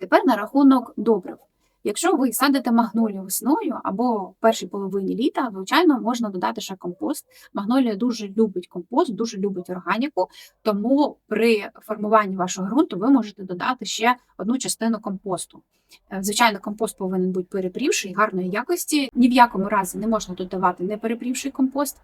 Тепер на рахунок добрив. Якщо ви садите магнолію весною або в першій половині літа, звичайно, можна додати ще компост. Магнолія дуже любить компост, дуже любить органіку, тому при формуванні вашого ґрунту ви можете додати ще одну частину компосту. Е, Звичайно, компост повинен бути перепрівший, гарної якості. Ні в якому разі не можна додавати неперепрівший компост.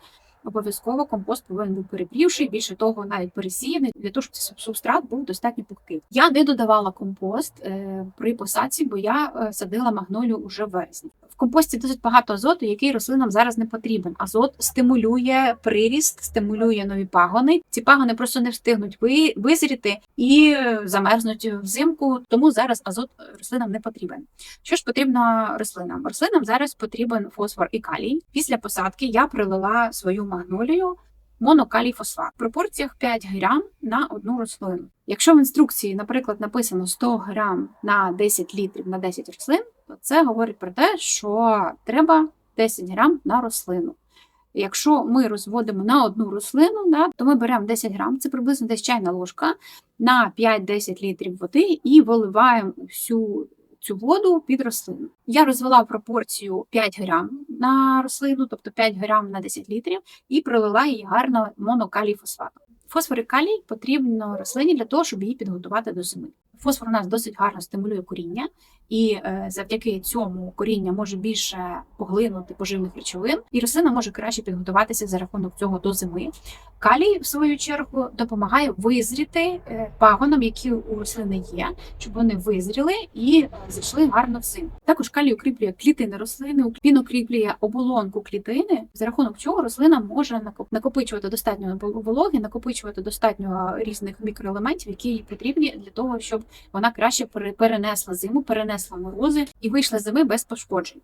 Обов'язково компост повинен бути перепрівший, більше того, навіть пересіяний, для того, щоб цей субстрат був достатньо пухкий. Я не додавала компост е, при посадці, бо я е, садила магнолію уже в вересні. В компості досить багато азоту, який рослинам зараз не потрібен. Азот стимулює приріст, стимулює нові пагони. Ці пагони просто не встигнуть ви- визріти і е, замерзнуть взимку, тому зараз азот е, рослинам не потрібен. Що ж потрібно рослинам? Рослинам зараз потрібен фосфор і калій. Після посадки я прилила свою магнолію монокалій фосфат в пропорціях 5 грам на одну рослину. Якщо в інструкції, наприклад, написано 100 грам на 10 літрів на 10 рослин, це говорить про те, що треба 10 грам на рослину. Якщо ми розводимо на одну рослину, да, то ми беремо 10 грам, це приблизно десь чайна ложка на 5-10 літрів води і виливаємо всю цю воду під рослину. Я розвела пропорцію 5 грам на рослину, тобто 5 грам на 10 літрів, і пролила її гарно монокалій фосфатом. Фосфор і калій потрібно рослині для того, щоб її підготувати до зими. Фосфор у нас досить гарно стимулює коріння, і е, завдяки цьому коріння може більше поглинути поживних речовин, і рослина може краще підготуватися за рахунок цього до зими. Калій, в свою чергу, допомагає визріти е, пагонам, які у рослини є, щоб вони визріли і зайшли гарно в зиму. Також калій укріплює клітини рослини, він укріплює оболонку клітини, за рахунок чого рослина може накоп- накопичувати достатньо вол- вологи, накопичувати достатньо різних мікроелементів, які їй потрібні для того, щоб вона краще перенесла зиму, перенесла морози і вийшла зими без пошкоджень.